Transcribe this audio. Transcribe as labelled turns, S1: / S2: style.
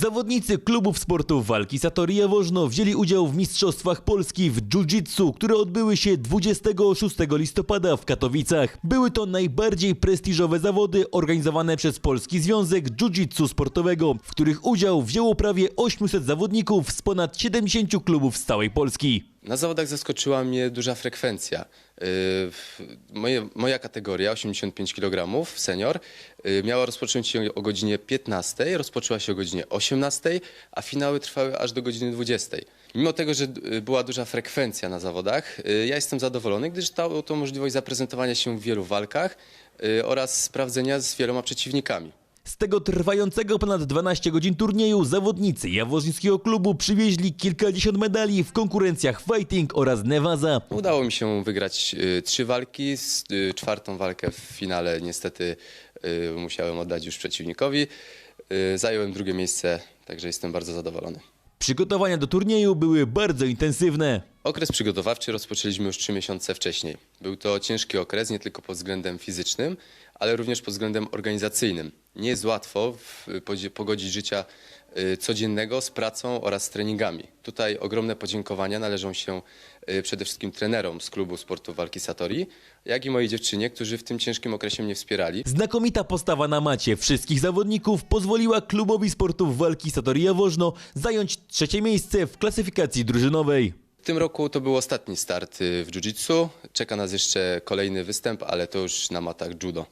S1: Zawodnicy klubów sportów walki Satori Jaworzno wzięli udział w Mistrzostwach Polski w Jiu-Jitsu, które odbyły się 26 listopada w Katowicach. Były to najbardziej prestiżowe zawody organizowane przez Polski Związek Jiu-Jitsu Sportowego, w których udział wzięło prawie 800 zawodników z ponad 70 klubów z całej Polski.
S2: Na zawodach zaskoczyła mnie duża frekwencja. W- Moje, moja kategoria, 85 kg, senior, yy, miała rozpocząć się o godzinie 15, rozpoczęła się o godzinie 18, a finały trwały aż do godziny 20. Mimo tego, że yy, była duża frekwencja na zawodach, ja jestem zadowolony, gdyż dało to możliwość zaprezentowania się w wielu walkach oraz sprawdzenia z wieloma przeciwnikami.
S1: Z tego trwającego ponad 12 godzin turnieju zawodnicy jaworzńskiego klubu przywieźli kilkadziesiąt medali w konkurencjach fighting oraz newaza.
S2: Udało mi się wygrać y, trzy walki. Z, y, czwartą walkę w finale niestety y, musiałem oddać już przeciwnikowi. Y, zająłem drugie miejsce, także jestem bardzo zadowolony.
S1: Przygotowania do turnieju były bardzo intensywne.
S2: Okres przygotowawczy rozpoczęliśmy już trzy miesiące wcześniej. Był to ciężki okres nie tylko pod względem fizycznym, ale również pod względem organizacyjnym. Nie jest łatwo pogodzić życia y, codziennego z pracą oraz z treningami. Tutaj ogromne podziękowania należą się y, przede wszystkim trenerom z klubu sportu walki Satori, jak i mojej dziewczynie, którzy w tym ciężkim okresie mnie wspierali.
S1: Znakomita postawa na macie wszystkich zawodników pozwoliła klubowi sportów walki Satori Jaworzno zająć trzecie miejsce w klasyfikacji drużynowej.
S2: W tym roku to był ostatni start y, w jiu-jitsu. Czeka nas jeszcze kolejny występ, ale to już na matach judo.